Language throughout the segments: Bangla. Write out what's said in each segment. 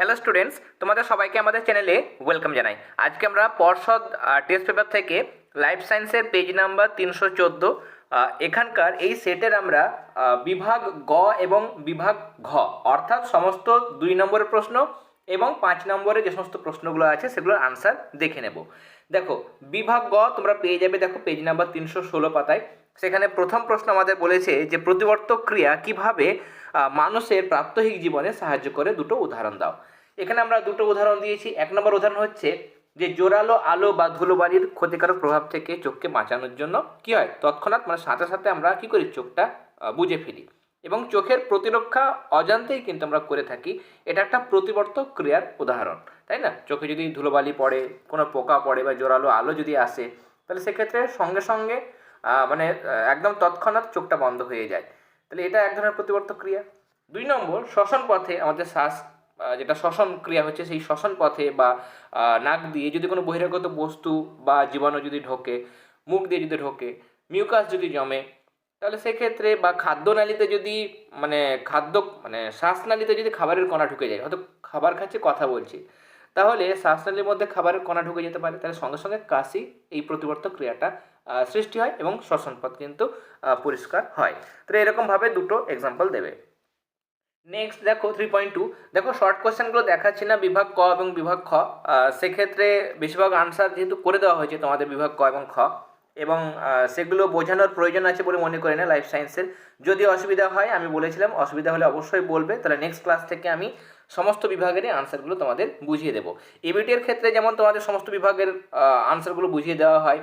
হ্যালো স্টুডেন্টস তোমাদের সবাইকে আমাদের চ্যানেলে ওয়েলকাম জানাই। আজকে আমরা পর্ষদ টেস্ট পেপার থেকে লাইফ সায়েন্সের পেজ নাম্বার তিনশো চোদ্দ এখানকার এই সেটের আমরা বিভাগ গ এবং বিভাগ ঘ, অর্থাৎ সমস্ত দুই নম্বরের প্রশ্ন এবং পাঁচ নম্বরে যে সমস্ত প্রশ্নগুলো আছে সেগুলোর আনসার দেখে নেব। দেখো, বিভাগ গ তোমরা পেয়ে যাবে, দেখো পেজ নাম্বার তিনশো ষোলো পাতায়। সেখানে প্রথম প্রশ্ন আমাদের বলেছে যে প্রতিবর্তক ক্রিয়া কীভাবে মানুষের প্রাত্যহিক জীবনে সাহায্য করে? দুটো উদাহরণ দাও। এখানে আমরা দুটো উদাহরণ দিয়েছি। এক নম্বর উদাহরণ হচ্ছে যে জোরালো আলো বা ধুলোবালির ক্ষতিকারক প্রভাব থেকে চোখকে বাঁচানোর জন্য কি হয়? তৎক্ষণাৎ মানে সাথে সাথে আমরা কি করি? চোখটা বুজে ফেলি। এবং চোখের প্রতিরক্ষা অজান্তেই কিন্তু আমরা করে থাকি। এটা একটা প্রতিবর্তক ক্রিয়ার উদাহরণ, তাই না? চোখে যদি ধুলোবালি পড়ে, কোনো পোকা পড়ে বা জোরালো আলো যদি আসে, তাহলে সেক্ষেত্রে সঙ্গে সঙ্গে মানে একদম তৎক্ষণাৎ চোখটা বন্ধ হয়ে যায়। তাহলে এটা এক ধরনের প্রতিবর্তক ক্রিয়া। দুই নম্বর, শ্বসন পথে আমাদের শ্বাস যেটা শ্বসন ক্রিয়া হচ্ছে, সেই শ্বসন পথে বা নাক দিয়ে যদি কোনো বহিরাগত বস্তু বা জীবাণু যদি ঢোকে, মুখ দিয়ে যদি ঢোকে, মিউকাস যদি জমে, তাহলে সেক্ষেত্রে বা খাদ্যনালীতে যদি মানে খাদ্য মানে শ্বাসনালীতে যদি খাবারের কণা ঢুকে যায় হয়তো খাবার খাচ্ছে কথা বলছি, তাহলে শ্বাসনালীর মধ্যে খাবারের কণা ঢুকে যেতে পারে। তাহলে সঙ্গে সঙ্গে কাশি এই প্রতিবর্তক ক্রিয়াটা সৃষ্টি হয় এবং শ্বসন পথ কিন্তু পরিষ্কার হয়। তাহলে এরকমভাবে দুটো এক্সাম্পল দেবে। নেক্সট দেখো থ্রি পয়েন্ট টু দেখো শর্ট কোশ্চেনগুলো দেখাচ্ছি না, বিভাগ ক এবং বিভাগ খ। সেক্ষেত্রে বেশিরভাগ আনসার যেহেতু করে দেওয়া হয়েছে তোমাদের বিভাগ ক এবং খ। এবং সেগুলো বোঝানোর প্রয়োজন আছে বলে মনে করি না লাইফ সায়েন্সের যদি অসুবিধা হয়, আমি বলেছিলাম, অসুবিধা হলে অবশ্যই বলবে। তাহলে নেক্সট ক্লাস থেকে আমি সমস্ত বিভাগেরই আনসারগুলো তোমাদের বুঝিয়ে দেবো। এবিটির ক্ষেত্রে যেমন তোমাদের সমস্ত বিভাগের আনসারগুলো বুঝিয়ে দেওয়া হয়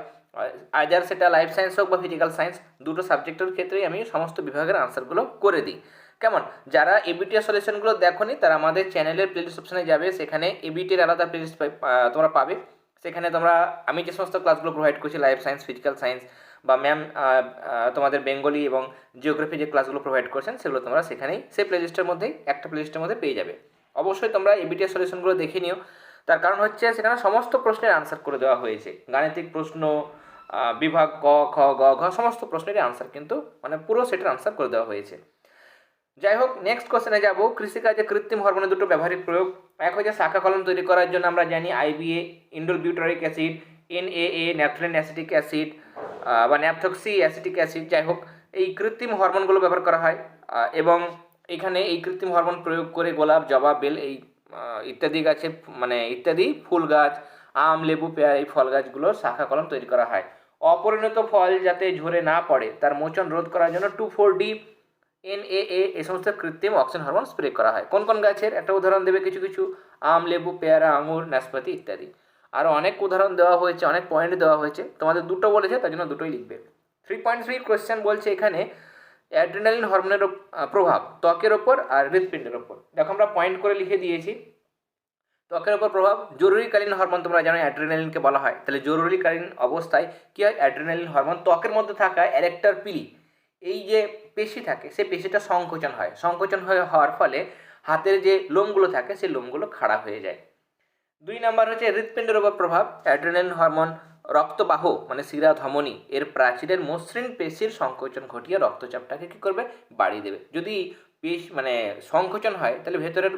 আইদার সেটা লাইফ সায়েন্স হোক বা ফিজিক্যাল সায়েন্স দুটো সাবজেক্টের ক্ষেত্রেই আমি সমস্ত বিভাগের আনসারগুলো করে দিই। কেমন? যারা এবিটির সলিউশনগুলো দেখোনি, তারা আমাদের চ্যানেলের প্লেলিস্ট অপশনে যাবে। সেখানে এবিটির আলাদা প্লেলিস্ট তোমরা পাবে। সেখানে তোমরা, আমি যে সমস্ত ক্লাসগুলো প্রোভাইড করছি লাইফ সায়েন্স ফিজিক্যাল সায়েন্স বা ম্যাম তোমাদের বেঙ্গলি এবং জিওগ্রাফি যে ক্লাসগুলো প্রোভাইড করছেন, সেগুলো তোমরা সেখানেই সেই প্লেলিস্টের মধ্যেই, একটা প্লেলিস্টের মধ্যে পেয়ে যাবে। অবশ্যই তোমরা এবিটির সলিউশনগুলো দেখে নিও। তার কারণ হচ্ছে, সেখানে সমস্ত প্রশ্নের আনসার করে দেওয়া হয়েছে। গাণিতিক প্রশ্ন বিভাগ, ক, খ, গ, ঘ, সমস্ত প্রশ্নেরই আনসার কিন্তু মানে পুরো সেটার আনসার করে দেওয়া হয়েছে। যাই হোক নেক্সট কোশ্চেনে যাব। কৃষিকাজে কৃত্রিম হরমোনের দুটো ব্যবহারিক প্রয়োগ। এক হচ্ছে শাখা কলম তৈরি করার জন্য আমরা জানি IBA indole butyric acid NAA naphthalene acetic acid বা ন্যাপথক্সি অ্যাসিটিক অ্যাসিড যাই হোক এই কৃত্রিম হরমোনগুলো ব্যবহার করা হয় এবং এখানে এই কৃত্রিম হরমোন প্রয়োগ করে গোলাপ, জবা, বেল, এই ইত্যাদি গাছে মানে ইত্যাদি ফুল গাছ, আম, লেবু, পেয়ার, এই ফল গাছগুলোর শাখা কলম তৈরি করা হয়। অপরিণত ফল যাতে ঝরে না পড়ে, তার মোচন রোধ করার জন্য two four D, N A A সমস্ত কৃত্রিম অক্সিজেন হরমোন স্প্রে করা হয়। কোন কোন গাছের? একটা উদাহরণ দেবে কিছু কিছু। আম, লেবু, পেয়ারা, আঙুর, নাশপাতি ইত্যাদি। আরও অনেক উদাহরণ দেওয়া হয়েছে, অনেক পয়েন্ট দেওয়া হয়েছে। তোমাদের দুটো বলেছে, তার জন্য দুটোই লিখবে। থ্রি পয়েন্ট থ্রি কোয়েশ্চেন বলছে এখানে অ্যাড্রিনালিন হরমোনের প্রভাব ত্বকের ওপর আর হৃৎপিণ্ডের ওপর। দেখো আমরা পয়েন্ট করে লিখে দিয়েছি। ত্বকের উপর প্রভাব, জরুরিকালীন হরমোন তোমরা জানো, অ্যাড্রিনালিনকে বলা হয়। তাহলে জরুরিকালীন অবস্থায় কী হয়? অ্যাড্রিনালিন হরমোন ত্বকের মধ্যে থাকা অ্যারেক্টার পিলি, এই যে পেশি থাকে, সেই পেশিটা সংকোচন হয়। সংকোচন হয়ে হওয়ার ফলে হাতের যে লোমগুলো থাকে, সেই লোমগুলো খাড়া হয়ে যায়। দুই নাম্বার হচ্ছে হৃৎপিণ্ডের উপর প্রভাব, অ্যাড্রিনালিন হরমোন রক্তবাহ মানে শিরা ধমনী, এর প্রাচীরের মসৃণ পেশির সংকোচন ঘটিয়ে রক্তচাপটাকে কী করবে? বাড়িয়ে দেবে। যদি পেশ মানে সংকোচন হয়, তাহলে ভেতরের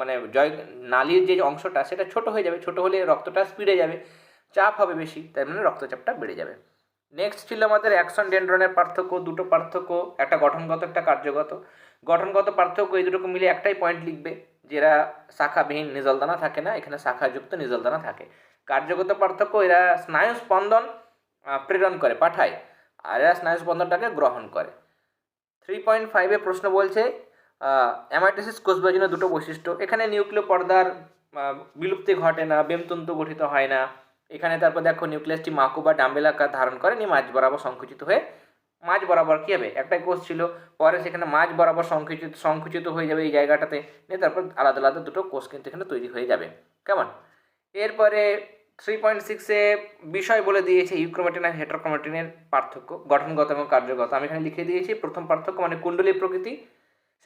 মানে জয় নালীর যে অংশটা সেটা ছোট হয়ে যাবে, ছোট হলে রক্তটা স্পিডে যাবে, চাপ হবে বেশি তাই মানে রক্তচাপটা বেড়ে যাবে। নেক্সট ছিল আমাদের অ্যাকশন ডেন্ড্রনের পার্থক্য, দুটো পার্থক্য, একটা গঠনগত, একটা কার্যগত। গঠনগত পার্থক্য এই দুটোকে মিলে একটাই পয়েন্ট লিখবে, যেটা শাখাবিহীন নিজলদানা থাকে না, এখানে শাখাযুক্ত নিজলদানা থাকে। কার্যগত পার্থক্য, এরা স্নায়ু স্পন্দন প্রেরণ করে, পাঠায়, আর এরা স্নায়ু স্পন্দনটাকে গ্রহণ করে। থ্রি পয়েন্ট ফাইভে প্রশ্ন বলছে অ্যামাইটোসিস কোষবিভাজনের দুটো বৈশিষ্ট্য। এখানে নিউক্লিয় পর্দার বিলুপ্তি ঘটে না বেমতন্তু গঠিত হয় না। এখানে তারপর দেখো নিউক্লিয়াসটি মাকু বা ডাম্বেল ধারণ করে নিয়ে মাঝ বরাবর সংকুচিত হয়ে, মাঝ বরাবর কী হবে? একটাই কোষ ছিল, পরে সেখানে মাঝ বরাবর সংকুচিত সংকুচিত হয়ে যাবে এই জায়গাটাতে, নিয়ে তারপর আলাদা আলাদা দুটো কোষ কিন্তু এখানে তৈরি হয়ে যাবে। কেমন? এরপরে থ্রি পয়েন্ট সিক্সে বিষয় বলে দিয়েছে ইউক্রোমেটিন আর হেটারোক্রোমেটিনের পার্থক্য, গঠনগত এবং কার্যগত। আমি এখানে লিখে দিয়েছি, প্রথম পার্থক্য মানে কুণ্ডলী প্রকৃতি।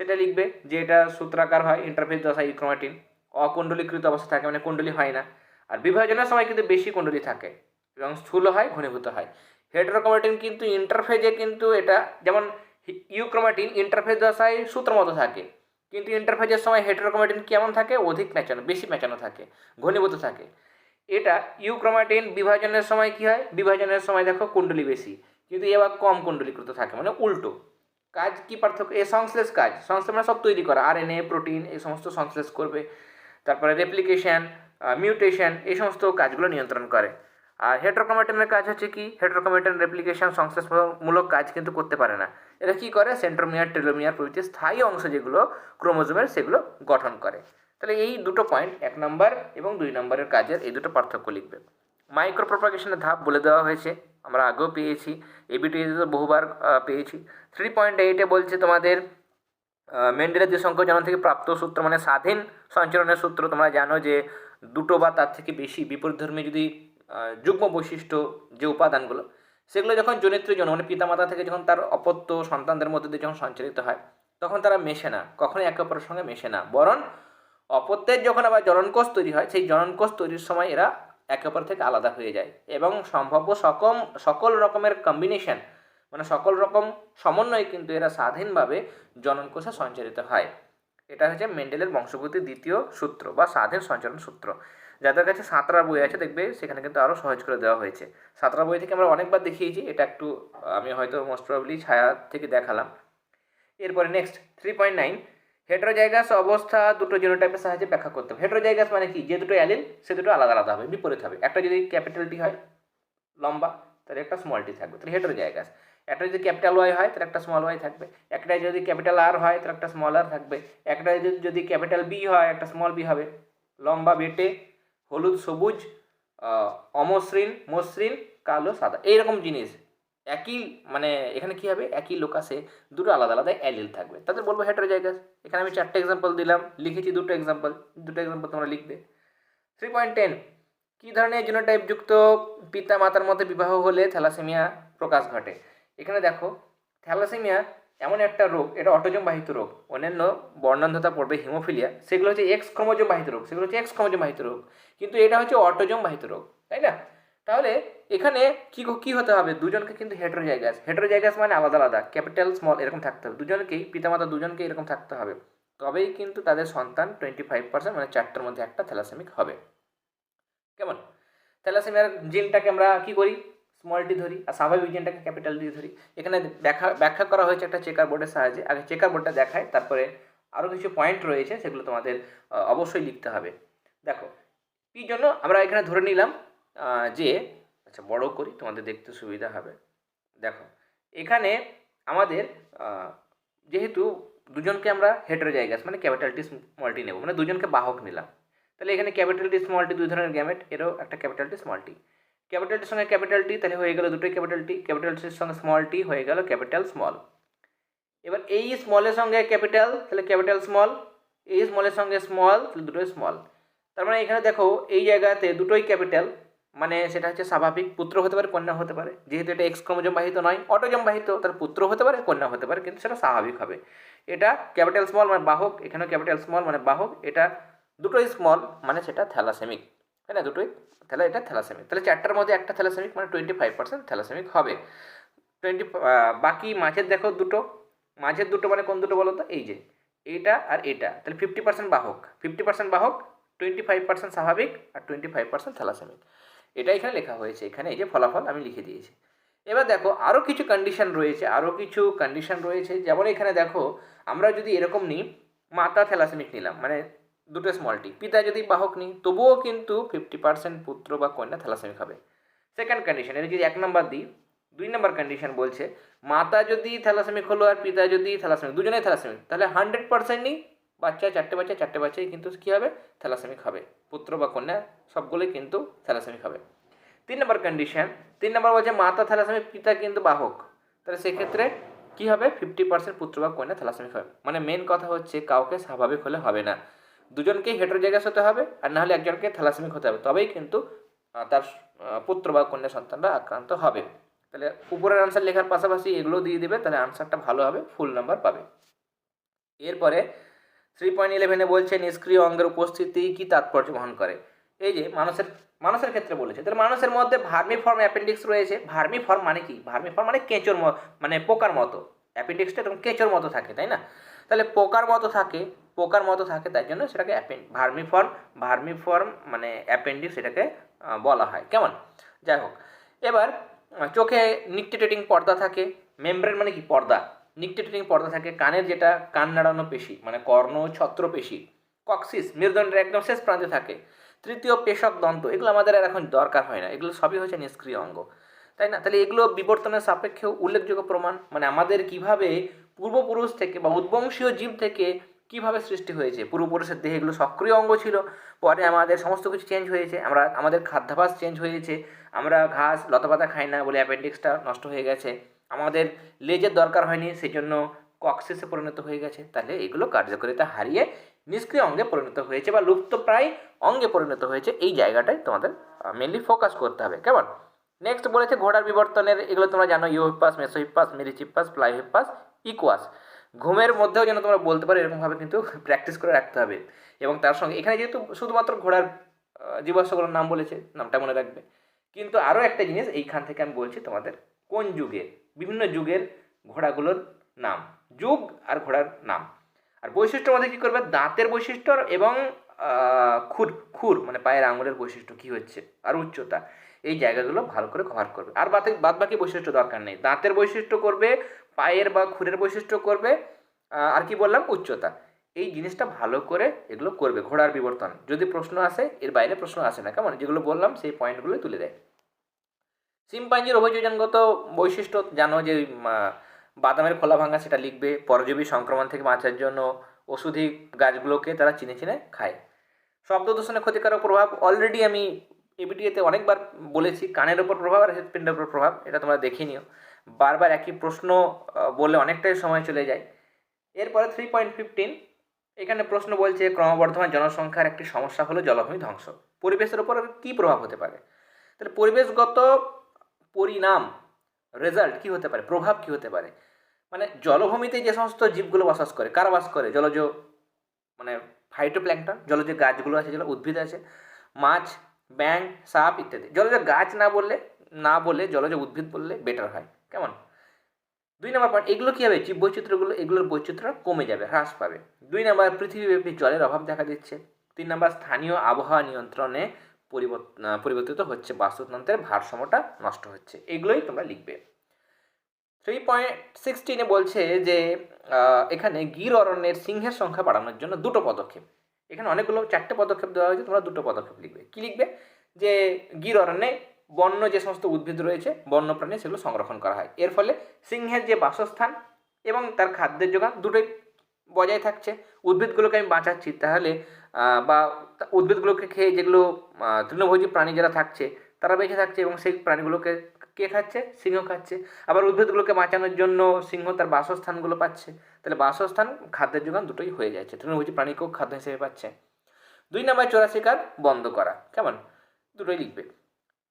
সেটা লিখবে যে এটা সূত্রাকার হয় ইন্টারফেস দশা ইউক্রোমেটিন। অকুণ্ডলীকৃত অবস্থা থাকে মানে কুণ্ডলী হয় না। আর বিভাজনের সময় কিন্তু বেশি কুণ্ডলী থাকে এবং স্থূল হয়, ঘনীভূত হয়। হেটারোক্রোমেটিন কিন্তু ইন্টারফেজে কিন্তু এটা, যেমন ইউক্রোমেটিন ইন্টারফেস দশায় সূত্র মতো থাকে। কিন্তু ইন্টারফেজের সময় হেটারোক্রোমাটিন কেমন থাকে? অধিক মেচানো বেশি মেচানো থাকে, ঘনীভূত থাকে। এটা ইউক্রোমাটিন বিভাজনের সময় কি হয়? বিভাজনের সময় দেখো কুণ্ডলী বেশি। কিন্তু এ আবার কম কুণ্ডলীকৃত থাকে মানে উল্টো। কাজ কি পার্থক্য? এ সংশ্লেষ কাজ। সংশ্লেষ মানে সব তৈরি করা। আর এন এ প্রোটিন, এই সমস্ত সংশ্লেষ করবে। তারপরে রেপ্লিকেশন মিউটেশন, এই সমস্ত কাজগুলো নিয়ন্ত্রণ করে। আর হেটারোক্রোমাটিনের কাজ হচ্ছে কি? হেটারোক্রোমাটিন রেপ্লিকেশন সংশ্লেষমূলক কাজ কিন্তু করতে পারে না। এটা কী করে? সেন্ট্রোমিয়ার, টেলোমিয়ার প্রভৃতি স্থায়ী অংশ যেগুলো ক্রোমোজোমের সেগুলো গঠন করে। তাহলে এই দুটো পয়েন্ট এক নম্বর এবং দুই নম্বরের কাজের এই দুটো পার্থক্য লিখবে। মাইক্রো প্রপাগেশনের ধাপ বলে দেওয়া হয়েছে, আমরা আগেও পেয়েছি এবিটি বহুবার পেয়েছি। থ্রি পয়েন্ট এইটে বলছে তোমাদের মেন্ডেলের যে সংখ্যাজনন থেকে প্রাপ্ত সূত্র মানে স্বাধীন সঞ্চরণের সূত্র, তোমরা জানো যে দুটো বা তার থেকে বেশি বিপরীতধর্মী যদি যুগ্ম বৈশিষ্ট্য যে উপাদানগুলো, সেগুলো যখন জনিত্র জন মানে পিতামাতা থেকে যখন তার অপত্য সন্তানদের মধ্যে দিয়ে যখন সঞ্চারিত হয়, তখন তারা মেশে না, কখনোই একে অপরের সঙ্গে মেশে না। বরং অপত্যের যখন আবার জননকোষ তৈরি হয়, সেই জননকোষ তৈরির সময় এরা একে অপর থেকে আলাদা হয়ে যায় এবং সম্ভাব্য সকম, সকল রকমের কম্বিনেশন মানে সকল রকম সমন্বয়ে কিন্তু এরা স্বাধীনভাবে জননকোষে সঞ্চারিত হয়। এটা হচ্ছে মেন্ডেলের বংশগতির দ্বিতীয় সূত্র বা স্বাধীন সঞ্চালন সূত্র। যাদের কাছে সাঁতরা বই আছে, দেখবে সেখানে কিন্তু আরও সহজ করে দেওয়া হয়েছে। সাঁতরা বই থেকে আমরা অনেকবার দেখিয়েছি, এটা একটু, আমি হয়তো মোস্ট প্রবলি ছায়া থেকে দেখালাম। এরপরে next three point nine heterozygous অবস্থা দুটো জিনোটাইপের সাহায্যে ব্যাখ্যা করতে হবে। হেটারোজাইগাস মানে কি? যে দুটো অ্যালিল, সে দুটো আলাদা আলাদা হবে, বিপরীত হবে। একটা যদি ক্যাপিটাল টি হয়, লম্বা, তাহলে একটা স্মল টি থাকবে। তাহলে হেটারোজাইগাস একটা যদি ক্যাপিটাল ওয়াই হয়, তাহলে একটা স্মল ওয়াই থাকবে। একটা যদি ক্যাপিটাল আর হয়, তাহলে একটা স্মল আর থাকবে। একটা যদি যদি ক্যাপিটাল বি হয়, একটা স্মল বি হবে। লম্বা বেটে, হলুদ, সবুজ অমসৃণ, মসৃণ, কালো, সাদা। এইরকম জিনিস। একই মানে এখানে কি হবে? একই লোকাসে দুটো আলাদা আলাদা অ্যালিল থাকবে। তাদের বলব হেটারোজাইগাস এখানে আমি চারটে এক্সাম্পল দিলাম, লিখেছি দুটো এক্সাম্পল দুটো এক্সাম্পল তোমরা লিখবে। থ্রি পয়েন্ট টেন কী ধরনের জিনোটাইপ যুক্ত পিতা মাতার মধ্যে বিবাহ হলে থ্যালাসেমিয়া প্রকাশ ঘটে? এখানে দেখো, থ্যালাসেমিয়া এমন একটা রোগ, এটা অটোজম বাহিত রোগ। অন্যান্য বর্ণান্ধতা পড়বে হিমোফিলিয়া সেগুলো হচ্ছে এক্স ক্রোমোজোম বাহিত রোগ। সেগুলো হচ্ছে এক্স ক্রোমোজোম বাহিত রোগ। কিন্তু এটা হচ্ছে অটোজম বাহিত রোগ, তাই না? তাহলে এখানে কি কি হতে হবে? দুজনকে কিন্তু হেটারোজাইগাস হেটারোজাইগাস মানে আলাদা আলাদা। ক্যাপিটাল স্মল এরকম থাকতে হবে। দুজনকেই পিতামাতা দুজনকে এরকম থাকতে হবে। তবেই কিন্তু তাদের সন্তান টোয়েন্টি ফাইভ পার্সেন্ট মানে চারটার মধ্যে একটা থ্যালাসেমিক হবে। কেমন? থ্যালাসেমিয়ার জিনটাকে আমরা কি করি? স্মল টি ধরি আর স্বাভাবিক জিনটাকে ক্যাপিটাল ডি ধরি। এখানে ব্যাখ্যা ব্যাখ্যা করা হয়েছে একটা চেকার বোর্ডের সাহায্যে। আগে চেকার বোর্ডটা দেখায় তারপরে আরও কিছু পয়েন্ট রয়েছে, সেগুলো তোমাদের অবশ্যই লিখতে হবে। দেখো, কি জন্য? আমরা এখানে ধরে নিলাম যে আচ্ছা বড় করি, তোমাদের দেখতে সুবিধা হবে। দেখো, এখানে আমাদের যেহেতু দুজনকে আমরা হেটারোজাইগাস মানে ক্যাপিটাল টি স্মল টি নেব মানে দুজনকে বাহক নিলাম। তাহলে এখানে ক্যাপিটাল টি স্মল টি দুই ধরনের গ্যামেট এরও একটা capital T small T capital সঙ্গে ক্যাপিটাল টি তাহলে হয়ে গেল দুটোই ক্যাপিটাল টি ক্যাপিটাল টির সঙ্গে স্মল টি হয়ে গেল ক্যাপিটাল স্মল এবার এই স্মলের সঙ্গে ক্যাপিটাল তাহলে ক্যাপিটাল স্মল এই স্মলের সঙ্গে স্মল তাহলে দুটোই স্মল তার মানে এখানে দেখো, এই জায়গাতে দুটোই ক্যাপিটাল মানে সেটা হচ্ছে স্বাভাবিক পুত্র হতে পারে, কন্যা হতে পারে। যেহেতু এটা এক্স ক্রোমোজোম বাহিত নয়, অটোজম বাহিত, তার পুত্র হতে পারে, কন্যা হতে পারে, কিন্তু সেটা স্বাভাবিক হবে। এটা ক্যাপিটাল স্মল মানে বাহক, এখানেও ক্যাপিটাল স্মল মানে বাহক, এটা দুটোই স্মল মানে সেটা থ্যালাসেমিক। তাই না? দুটোই, তাহলে এটা থ্যালাসেমিক। তাহলে চারটার মধ্যে একটা থ্যালাসেমিক মানে টোয়েন্টি ফাইভ পার্সেন্ট থ্যালাসেমিক হবে। টোয়েন্টি বাকি মাঝের দেখো দুটো, মাঝের দুটো মানে কোন দুটো বলো তো এই যে এইটা আর এটা। তাহলে ফিফটি পার্সেন্ট বাহক ফিফটি পার্সেন্ট বাহক টোয়েন্টি ফাইভ পার্সেন্ট স্বাভাবিক আর টোয়েন্টি ফাইভ পার্সেন্ট থ্যালাসেমিক। এটা এখানে লেখা হয়েছে, এখানে এই যে ফলাফল আমি লিখে দিয়েছি। এবার দেখো আরও কিছু কন্ডিশন রয়েছে আরও কিছু কন্ডিশন রয়েছে, যেমন এখানে দেখো, আমরা যদি এরকম নিই মাতা থ্যালাসেমিক নিলাম মানে দুটো স্মলটি পিতা যদি বাহক নিই, তবুও কিন্তু ফিফটি পার্সেন্ট পুত্র বা কন্যা থ্যালাসেমিক হবে। সেকেন্ড কন্ডিশন এটা যদি এক নম্বর দিই, দুই নম্বর কন্ডিশন বলছে, মাতা যদি থ্যালাসেমিক হলো আর পিতা যদি থ্যালাসেমিক দুজনেই থ্যালাসেমিক তাহলে হান্ড্রেড পার্সেন্টই বাচ্চা, চারটে বাচ্চা, চারটে বাচ্চাই কিন্তু কী হবে? থ্যালাসেমিক হবে। পুত্র বা কন্যা সবগুলোই কিন্তু থ্যালাসেমিক হবে। তিন নম্বর কন্ডিশন তিন নম্বর বলছে মাতা থ্যালাসেমিক পিতা কিন্তু বাহক। তাহলে সেক্ষেত্রে কী হবে? ফিফটি পার্সেন্ট পুত্র বা কন্যা থ্যালাসেমিক হবে। মানে মেন কথা হচ্ছে কাউকে স্বাভাবিক হলে হবে না। দুজনকেই হেটারোজাইগাস হতে হবে আর না হলে একজনকে থ্যালাসেমিক হতে হবে। তবেই কিন্তু তার পুত্র বা কন্যা সন্তানরা আক্রান্ত হবে। তাহলে উপরের আনসার লেখার পাশাপাশি এগুলো দিয়ে দেবে। তাহলে আনসারটা ভালো হবে ফুল নাম্বার পাবে। এরপরে থ্রি পয়েন্ট ইলেভেনে বলছে নিষ্ক্রিয় অঙ্গের উপস্থিতি কি তাৎপর্য বহন করে? এই যে মানুষের মানুষের ক্ষেত্রে বলেছে। তাহলে মানুষের মধ্যে ভার্মি ফর্ম অ্যাপেন্ডিক্স রয়েছে। ভার্মি ফর্ম মানে কি? ভার্মি ফর্ম মানে কেঁচোর মানে পোকার মতো। অ্যাপেন্ডিক্সটা এরকম কেঁচোর মতো থাকে, তাই না? তাহলে পোকার মতো থাকে, পোকার মতো থাকে, তাই জন্য সেটাকে ভার্মি ফর্ম ভার্মি ফর্ম মানে অ্যাপেন্ডিক্স সেটাকে বলা হয়। কেমন? যাই হোক। এবার, চোখে নিকটেটিং পর্দা থাকে। মেমব্রেন মানে কি? পর্দা। নিকটেটিং পর্দা থাকে, কানের যেটা কান নাড়ানো পেশি মানে কর্ণ ছত্র পেশি, কক্সিস, মেরুদণ্ডের একদম শেষ প্রান্তে থাকে। তৃতীয় পেশক দন্ত, এগুলো আমাদের আর এখন দরকার হয় না, এগুলো সবই হচ্ছে নিষ্ক্রিয় অঙ্গ। তাই না? তাহলে এগুলো বিবর্তনের সাপেক্ষেও উল্লেখযোগ্য প্রমাণ মানে আমাদের কীভাবে পূর্বপুরুষ থেকে বা উদ্বংশীয় জীব থেকে কীভাবে সৃষ্টি হয়েছে? পূর্বপুরুষের দেহে এগুলো সক্রিয় অঙ্গ ছিল, পরে আমাদের সমস্ত কিছু চেঞ্জ হয়েছে, আমরা, আমাদের খাদ্যাভাস চেঞ্জ হয়েছে, আমরা ঘাস, লতাপাতা খাই না বলে অ্যাপেন্ডিক্সটা নষ্ট হয়ে গেছে। আমাদের লেজের দরকার হয়নি সেই জন্য কক্সিসে পরিণত হয়ে গেছে। তাহলে এগুলো কার্যকারিতা হারিয়ে নিষ্ক্রিয় অঙ্গে পরিণত হয়েছে বা লুপ্ত প্রায় অঙ্গে পরিণত হয়েছে, এই জায়গাটায় তোমাদের মেনলি ফোকাস করতে হবে। কেমন? নেক্সট বলেছে ঘোড়ার বিবর্তনের, এগুলো তোমরা জানো ইউহিপাস মেসোহিপাস মেরিচিপাস প্লাইহিপাস ইকুয়াস। ঘুমের মধ্যেও যেন তোমরা বলতে পারো, এরকমভাবে কিন্তু প্র্যাকটিস করে রাখতে হবে। এবং তার সঙ্গে, এখানে যেহেতু শুধুমাত্র ঘোড়ার জীবাশ্মগুলোর নাম বলেছে, নামটা মনে রাখবে। কিন্তু আরও একটা জিনিস, এইখান থেকে আমি বলছি তোমাদের, কোন যুগে বিভিন্ন যুগের ঘোড়াগুলোর নাম, যুগ আর ঘোড়ার নাম। আর বৈশিষ্ট্যের মধ্যে কী করবে? দাঁতের বৈশিষ্ট্য এবং খুর খুর মানে পায়ের আঙুলের বৈশিষ্ট্য কী হচ্ছে? আর উচ্চতা। এই জায়গাগুলো ভালো করে কভার করবে। আর বাদ বাদ বাকি বৈশিষ্ট্য দরকার নেই। দাঁতের বৈশিষ্ট্য করবে, পায়ের বা খুরের বৈশিষ্ট্য করবে আর কি বললাম? উচ্চতা। এই জিনিসটা ভালো করে এগুলো করবে। ঘোড়ার বিবর্তন। যদি প্রশ্ন আসে, এর বাইরে প্রশ্ন আসে না। কেমন? যেগুলো বললাম, সেই পয়েন্টগুলো তুলে দেয়। শিম্পাঞ্জির অভিযোজনগত বৈশিষ্ট্য জানো যে বাদামের খোলা ভাঙা সেটা লিখবে, পরজীবী সংক্রমণ থেকে বাঁচার জন্য ওষুধি গাছগুলোকে তারা চিনে চিনে খায়। শব্দ দূষণের ক্ষতিকারক প্রভাব অলরেডি আমি এবিটিএতে অনেকবার বলেছি, কানের ওপর প্রভাব আর হৃৎপিণ্ডের ওপর প্রভাব, এটা তোমরা দেখে নিও। বারবার একই প্রশ্ন বলে অনেকটাই সময় চলে যায়। এরপরে থ্রি পয়েন্ট ফিফটিন এখানে প্রশ্ন বলছে, ক্রমবর্ধমান জনসংখ্যার একটি সমস্যা হলো জলভূমি ধ্বংস। পরিবেশের ওপর কী প্রভাব হতে পারে? তাহলে পরিবেশগত পরিণাম রেজাল্ট কী হতে পারে, প্রভাব কী হতে পারে? মানে জলভূমিতে যে সমস্ত জীবগুলো বসবাস করে, কারা বাস করে? জলজ মানে ফাইটোপ্ল্যাঙ্কটন জলজ গাছগুলো আছে যেগুলো উদ্ভিদ আছে, মাছ ব্যাং সাপ ইত্যাদি। জলজ গাছ না বললে, না বলে জলজ উদ্ভিদ বললে বেটার হয়। কেমন? দুই নম্বর পয়েন্ট এগুলো কী হবে? জীব বৈচিত্র্যগুলো এগুলোর বৈচিত্র্য কমে যাবে, হ্রাস পাবে। দুই নম্বর, পৃথিবীব্যাপী জলের অভাব দেখা দিচ্ছে। তিন নম্বর, স্থানীয় আবহাওয়া নিয়ন্ত্রণে পরিবর্তিত হচ্ছে, বাস্তুতন্ত্রের ভারসাম্যটা নষ্ট হচ্ছে। এগুলোই তোমরা লিখবে। থ্রি পয়েন্ট সিক্সটিনে বলছে যে এখানে গির অরণ্যের সিংহের সংখ্যা বাড়ানোর জন্য দুটো পদক্ষেপ। এখানে অনেকগুলো, চারটে পদক্ষেপ দেওয়া হয়েছে, তোমরা দুটো পদক্ষেপ লিখবে। কী লিখবে? যে, গির অরণ্যে বন্য যে সমস্ত উদ্ভিদ রয়েছে বন্য প্রাণী সেগুলো সংরক্ষণ করা হয়। এর ফলে সিংহের যে বাসস্থান এবং তার খাদ্যের যোগান দুটোই বজায় থাকছে। উদ্ভিদগুলোকে আমি বাঁচাচ্ছি, তাহলে বা উদ্ভিদগুলোকে খেয়ে যেগুলো তৃণভোজী প্রাণী যারা থাকছে, তারা বেঁচে থাকছে এবং সেই প্রাণীগুলোকে কে খাচ্ছে? সিংহ খাচ্ছে। আবার উদ্ভিদগুলোকে বাঁচানোর জন্য সিংহ তার বাসস্থানগুলো পাচ্ছে। তাহলে বাসস্থান, খাদ্যের যোগান দুটোই হয়ে যাচ্ছে। তৃণভোজী প্রাণীকেও খাদ্য হিসেবে পাচ্ছে। দুই নম্বর চোরা শিকার বন্ধ করা। কেমন? দুটোই লিখবে।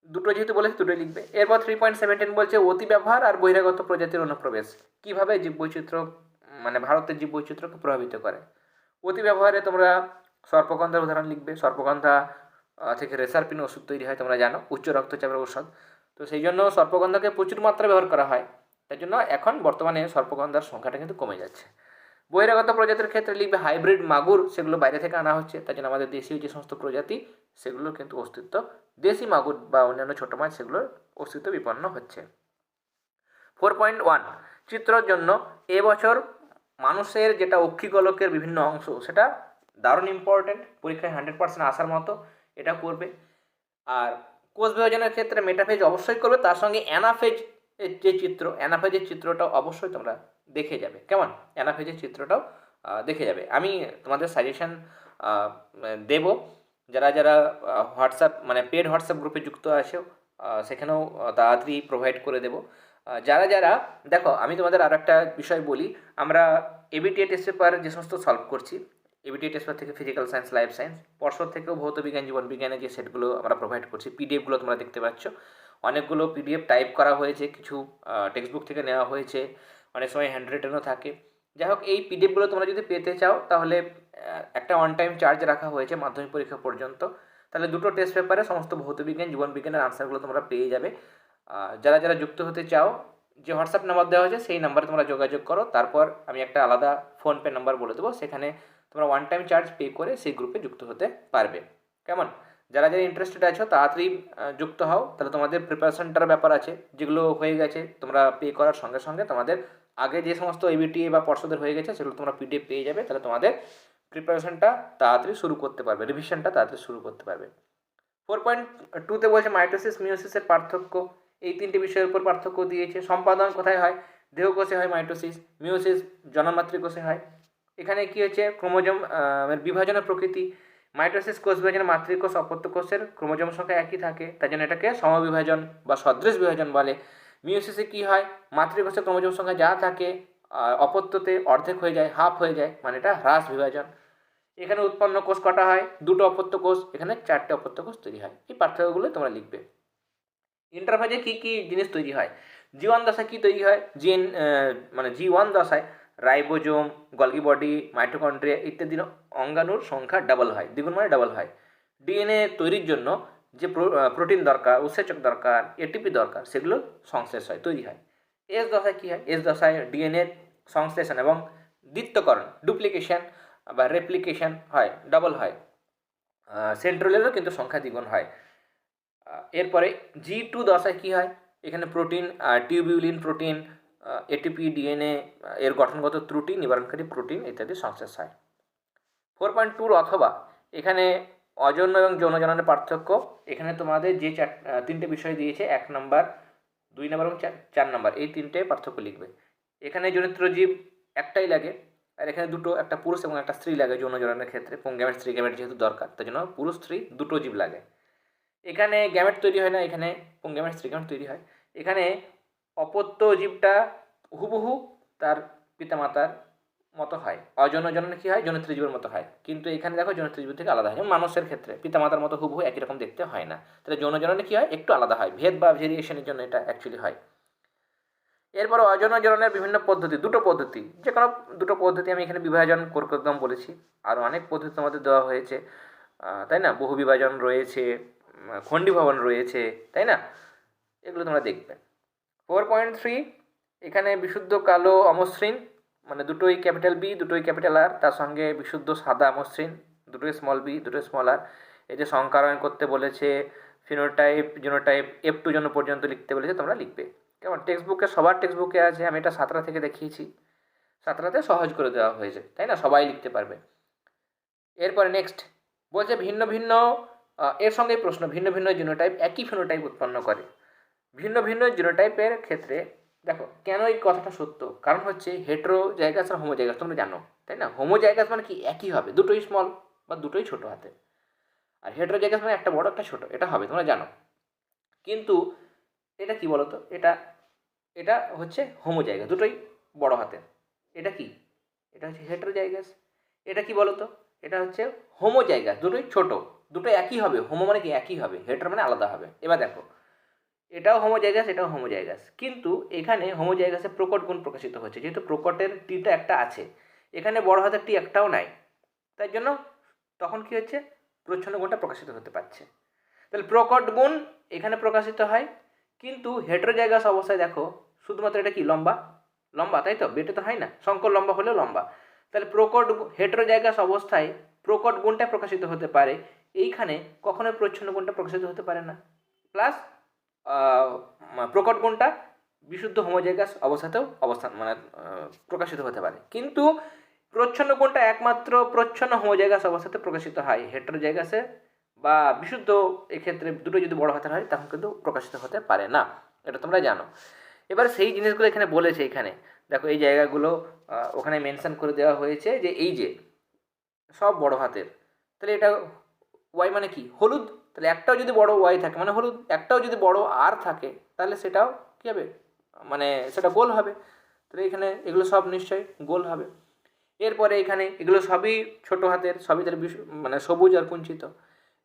দুটো যেহেতু বলেছে, দুটোই লিখবে। এরপর থ্রি পয়েন্ট সেভেন্টিন বলছে, অতি ব্যবহার আর বহিরাগত প্রজাতির অনুপ্রবেশ। কীভাবে জীববৈচিত্র্য মানে ভারতের জীববৈচিত্র্যকে প্রভাবিত করে? অতি ব্যবহারে তোমরা সর্পগন্ধার উদাহরণ লিখবে। সর্পগন্ধা থেকে রেসারপিন ওষুধ তৈরি হয়, তোমরা জানো, উচ্চ রক্তচাপের ঔষধ। তো সেই জন্য সর্পগন্ধাকে প্রচুর মাত্রায় ব্যবহার করা হয়। তাই জন্য এখন বর্তমানে সর্পগন্ধার সংখ্যাটা কিন্তু কমে যাচ্ছে। বহিরাগত প্রজাতির ক্ষেত্রে লিখবে হাইব্রিড মাগুর, সেগুলো বাইরে থেকে আনা হচ্ছে। তাই জন্য আমাদের দেশীয় যে সমস্ত প্রজাতি, সেগুলোর কিন্তু অস্তিত্ব দেশি মাগুর বা অন্যান্য ছোটো মাছ, সেগুলোর অস্তিত্ব বিপন্ন হচ্ছে। ফোর পয়েন্ট ওয়ান, চিত্রর জন্য এবছর মানুষের যেটা অক্ষিগোলকের বিভিন্ন অংশ, সেটা দারুণ ইম্পর্ট্যান্ট পরীক্ষায় হান্ড্রেড পার্সেন্ট আসার মতো এটা করবে। আর কোষ বিভাজনের ক্ষেত্রে মেটাফেজ অবশ্যই করবে, তার সঙ্গে অ্যানাফেজ যে চিত্র অ্যানাফেজের চিত্রটাও অবশ্যই তোমরা দেখে যাবে। কেমন? অ্যানাফেজের চিত্রটাও দেখে যাবে। আমি তোমাদের সাজেশন দেব, যারা যারা হোয়াটসঅ্যাপ মানে পেড হোয়াটসঅ্যাপ গ্রুপে যুক্ত আছে সেখানেও তাড়াতাড়ি প্রোভাইড করে দেবো। যারা যারা, দেখো, আমি তোমাদের আর একটা বিষয় বলি, আমরা এবিটিএ টেস্ট পেপার যে সমস্ত সলভ করছি এবিটিএ টেস্টপেপার থেকে ফিজিক্যাল সায়েন্স লাইফ সায়েন্স পর্ষদ থেকেও ভৌত বিজ্ঞান, জীবন বিজ্ঞানের যে সেটগুলো আমরা প্রোভাইড করছি পিডিএফগুলো তোমরা দেখতে পাচ্ছ। অনেকগুলো পিডিএফ টাইপ করা হয়েছে, কিছু টেক্সট বুক থেকে নেওয়া হয়েছে, অনেক সময় হ্যান্ড রিটেনও থাকে। যাই হোক, এই পিডিএফগুলো তোমরা যদি পেতে চাও, তাহলে একটা অন টাইম চার্জ রাখা হয়েছে মাধ্যমিক পরীক্ষা পর্যন্ত। তাহলে দুটো টেস্ট পেপারে সমস্ত ভৌত বিজ্ঞান, জীবন বিজ্ঞানের আনসারগুলো তোমরা পেয়ে যাবে। যারা যারা যুক্ত হতে চাও, যে হোয়াটসঅ্যাপ নাম্বার দেওয়া হয়েছে, সেই নাম্বারে তোমরা যোগাযোগ করো। তারপর আমি একটা আলাদা ফোনপে নাম্বার বলে দেবো। সেখানে তোমরা ওয়ান টাইম চার্জ পে করে সেই গ্রুপে যুক্ত হতে পারবে। কেমন? যারা যারা ইন্টারেস্টেড আছো, তাড়াতাড়ি যুক্ত হও। তাহলে তোমাদের প্রিপারেশনটার ব্যাপার আছে। যেগুলো হয়ে গেছে, তোমরা পে করার সঙ্গে সঙ্গে তোমাদের আগে যে সমস্ত এবিটি বা পর্ষদের হয়ে গেছে, সেগুলো তোমরা পিডিএফ পেয়ে যাবে। তাহলে তোমাদের প্রিপারেশনটা তাড়াতাড়ি শুরু করতে পারবে। রিভিশনটা তাড়াতাড়ি শুরু করতে পারবে। ফোর পয়েন্ট টুতে বলছে মাইটোসিস মিওসিসের পার্থক্য। এই তিনটি বিষয়ের উপর পার্থক্য দিয়েছে। সম্পাদন কোথায় হয়? দেহকোষে হয় মাইটোসিস মিওসিস জনমাতৃকোষে হয়। এখানে কি হচ্ছে ক্রোমোজোম বিভাজনের প্রকৃতি। মাইটোসিস কোষ বিভাজন মাতৃকোষ অপত্য কোষের ক্রোমোজম সংখ্যা একই থাকে তাই জন্য এটাকে সমবিভাজন বা সদৃশ বিভাজন বলে। মিওসিসে কি হয়? মাতৃকোষের ক্রোমোজম সংখ্যা যা থাকে অপত্যতে অর্ধেক হয়ে যায়, হাফ হয়ে যায় মানে এটা হ্রাস বিভাজন। এখানে উৎপন্ন কোষ কটা হয়? দুটো অপত্য কোষ, এখানে চারটে অপত্য কোষ তৈরি হয়। এই পার্থক্যগুলো তোমরা লিখবে। ইন্টারফেজে কী কী জিনিস তৈরি হয়? জি ওয়ান দশায় কী তৈরি হয়? জিন মানে জি ওয়ান দশায় রাইবোজোম, গলগি বডি, মাইটোকন্ড্রিয়া ইত্যাদি অঙ্গাণুর সংখ্যা ডাবল হয়, দ্বিগুণ মানে ডাবল হয়। ডিএনএ তৈরির জন্য যে প্রোটিন দরকার, উৎসেচক দরকার এটিপি দরকার, সেগুলো সংশ্লেষ হয়, তৈরি হয়। এস দশায় কী হয়? এস দশায় ডিএনএ সংশ্লেষণ এবং দ্বিত্বকরণ ডুপ্লিকেশন বা রেপ্লিকেশন হয় ডাবল হয়। সেন্ট্রোলেরও কিন্তু সংখ্যা দ্বিগুণ হয়। এরপরে জি টু দশায় কী হয়? এখানে protein tubulin protein ATP DNA এর গঠনগত ত্রুটি, নিবারণকারী প্রোটিন ইত্যাদি সংশ্লেষ হয়। ফোর পয়েন্ট টুর অথবা এখানে অজন্য এবং যৌনজননের পার্থক্য। এখানে তোমাদের যে চার তিনটে বিষয় দিয়েছে, এক নম্বর, দুই নম্বর এবং চার নম্বর, এই তিনটে পার্থক্য লিখবে। এখানে জনিত্র জীব একটাই লাগে, আর এখানে দুটো, একটা পুরুষ এবং একটা স্ত্রী লাগে যৌন জননের ক্ষেত্রে। পুংগ্যামেট স্ত্রী গ্যামেট যেহেতু দরকার, তার জন্য পুরুষ, স্ত্রী দুটো জীব লাগে। এখানে গ্যামেট তৈরি হয় না, এখানে পুংগ্যামেট স্ত্রী গ্যামেট তৈরি হয়। এখানে অপত্য জীবটা হুবহু তার পিতামাতার মতো হয়। অজন জননে কী হয়? জনিত্র জীবের মতো হয়। কিন্তু এখানে দেখো জনিত্র জীব থেকে আলাদা হয়। মানুষের ক্ষেত্রে পিতামাতার মতো হুবহু একই রকম দেখতে হয় না। তাহলে যৌন জননে কী হয়? একটু আলাদা হয়। ভেদ বা ভেরিয়েশনের জন্য এটা অ্যাকচুয়ালি হয়। এরপর অজন জননের বিভিন্ন পদ্ধতি, দুটো পদ্ধতি। যে কোনো দুটো পদ্ধতি আমি এখানে বিভাজন করতে একদম বলেছি। আরও অনেক পদ্ধতি তোমাদের দেওয়া হয়েছে। তাই না? বহু বিভাজন রয়েছে খণ্ডীভবন রয়েছে, তাই না? এগুলো তোমরা দেখবে। ফোর পয়েন্ট থ্রি, এখানে বিশুদ্ধ কালো অমসৃণ মানে দুটোই ক্যাপিটাল বি দুটোই ক্যাপিটাল আর তার সঙ্গে বিশুদ্ধ সাদা অমসৃণ দুটোই স্মল বি দুটোই স্মল আর এই যে সংকারণ করতে বলেছে ফিনোটাইপ জিনোটাইপ এফ টু জন পর্যন্ত লিখতে বলেছে, তোমরা লিখবে। কেমন? টেক্সট বুকে সবার টেক্সট বুকে আছে, আমি এটা সাতটা থেকে দেখিয়েছি। সাতটাতে সহজ করে দেওয়া হয়েছে, তাই না? সবাই লিখতে পারবে। এরপরে নেক্সট বলছে ভিন্ন ভিন্ন এর সঙ্গে প্রশ্ন, ভিন্ন ভিন্ন জিনোটাইপ একই ফিনোটাইপ উৎপন্ন করে। ভিন্ন ভিন্ন জিনোটাইপের ক্ষেত্রে, দেখো, কেন এই কথাটা সত্য? কারণ হচ্ছে হেট্রো জায়গাস আর হোমো জায়গাস তোমরা জানো, তাই না? হোমো জায়গাস মানে কি? একই হবে, দুটোই স্মল বা দুটোই ছোট হাতে। আর হেট্রো জায়গাস মানে একটা বড়, একটা ছোট, এটা হবে, তোমরা জানো। কিন্তু এটা কি বলতো? এটা এটা হচ্ছে হোমো জায়গা দুটোই বড় হাতে। এটা কি? এটা হচ্ছে হেট্রো জায়গাস এটা কি বলতো? এটা হচ্ছে হোমো জায়গা দুটোই ছোট, দুটো একই হবে। হোমো মানে কি? একই হবে। হেটার মানে আলাদা হবে। এবার দেখো এটাও হোমো জায়গাস এটাও হোমো জায়গাস কিন্তু এখানে হোমো জায়গাসে প্রকট গুণ প্রকাশিত হচ্ছে। যেহেতু প্রকটের টিটা একটা আছে, এখানে বড় হাতের টি একটাও নাই। তাই জন্য তখন কি হচ্ছে? প্রচ্ছন্ন গুণটা প্রকাশিত হতে পারছে। তাহলে প্রকট গুণ এখানে প্রকাশিত হয়, কিন্তু হেট্রো জায়গাস অবস্থায় দেখো, শুধুমাত্র এটা কি, লম্বা? লম্বা, তাই তো? বেটে তো হয় না। শঙ্কর লম্বা হলেও লম্বা। তাহলে প্রকট হেট্রো জায়গাস অবস্থায় প্রকট গুণটা প্রকাশিত হতে পারে। এইখানে কখনোই প্রচ্ছন্ন গুণটা প্রকাশিত হতে পারে না। প্লাস প্রকট গুণটা বিশুদ্ধ হোমোজাইগাস অবস্থাতেও অবস্থান মানে প্রকাশিত হতে পারে। কিন্তু প্রচ্ছন্ন গুণটা একমাত্র প্রচ্ছন্ন হোমোজাইগাস অবস্থাতে প্রকাশিত হয়। হেট্রোজাইগাসে বা বিশুদ্ধ এক্ষেত্রে দুটো যদি বড় হাতের হয়, তখন কিন্তু প্রকাশিত হতে পারে না। এটা তোমরা জানো। এবার সেই জিনিসগুলো এখানে বলেছে এখানে। দেখো, এই জায়গাগুলো ওখানে মেনশন করে দেওয়া হয়েছে যে, এই যে, সব বড় হাতের, তাহলে এটা ওয়াই মানে কি? হলুদ তাহলে একটাও যদি বড় ওয়াই থাকে মানে হলুদ, একটাও যদি বড় আর থাকে, তাহলে সেটাও কী হবে? মানে সেটা গোল হবে। তাহলে এখানে এগুলো সব নিশ্চয়ই গোল হবে। এরপরে এখানে এগুলো সবই ছোট হাতের, সবই তার মানে সবুজ আর কুঞ্চিত।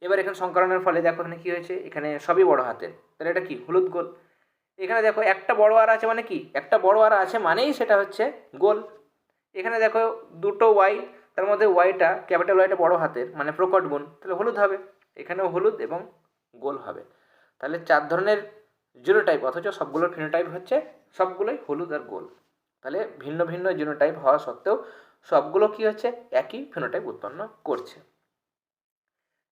এবার এখানে সংকরণের ফলে দেখো এখানে কী হয়েছে? এখানে সবই বড় হাতের। তাহলে এটা কি? হলুদ গোল। এখানে দেখো একটা বড় আর আছে মানে কি? একটা বড় আর আছে মানেই সেটা হচ্ছে গোল। এখানে দেখো দুটো ওয়াই তার মধ্যে ওয়াইটা ক্যাপিটাল ওয়াইটা বড় হাতের মানে প্রকট গুণ। তাহলে হলুদ হবে। এখানেও হলুদ এবং গোল হবে। তাহলে চার ধরনের জিনোটাইপ অথচ সবগুলোর ফিনোটাইপ হচ্ছে সবগুলোই হলুদ আর গোল। তাহলে ভিন্ন ভিন্ন জিনোটাইপ হওয়া সত্ত্বেও সবগুলো কি হচ্ছে? একই ফিনোটাইপ উৎপন্ন করছে।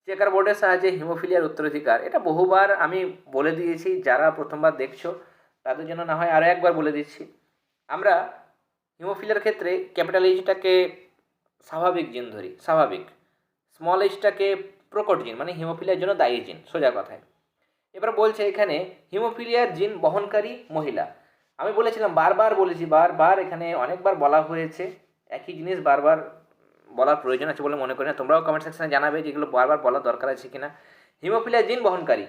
চেকার বোর্ডের সাহায্যে হিমোফিলিয়ার উত্তরাধিকার, এটা বহুবার আমি বলে দিয়েছি, যারা প্রথমবার দেখছ, তাদের জন্য না হয় আরও একবার বলে দিচ্ছি। আমরা হিমোফিলিয়ার ক্ষেত্রে ক্যাপিটাল এইচটাকে স্বাভাবিক জিন ধরি, স্বাভাবিক। স্মল এইচটাকে প্রকট জিন মানে হিমোফিলিয়ার জন্য দায়ী জিন, সোজা কথায়। এবার বলছে এখানে, হিমোফিলিয়ার জিন বহনকারী মহিলা। আমি বলেছিলাম, বারবার বলেছি, বারবার এখানে অনেকবার বলা হয়েছে, একই জিনিস বারবার বলার প্রয়োজন আছে বলে মনে করি না। তোমরাও কমেন্ট সেকশনে জানাবে যেগুলো বারবার বলার দরকার আছে কিনা। হিমোফিলিয়া জিন বহনকারী।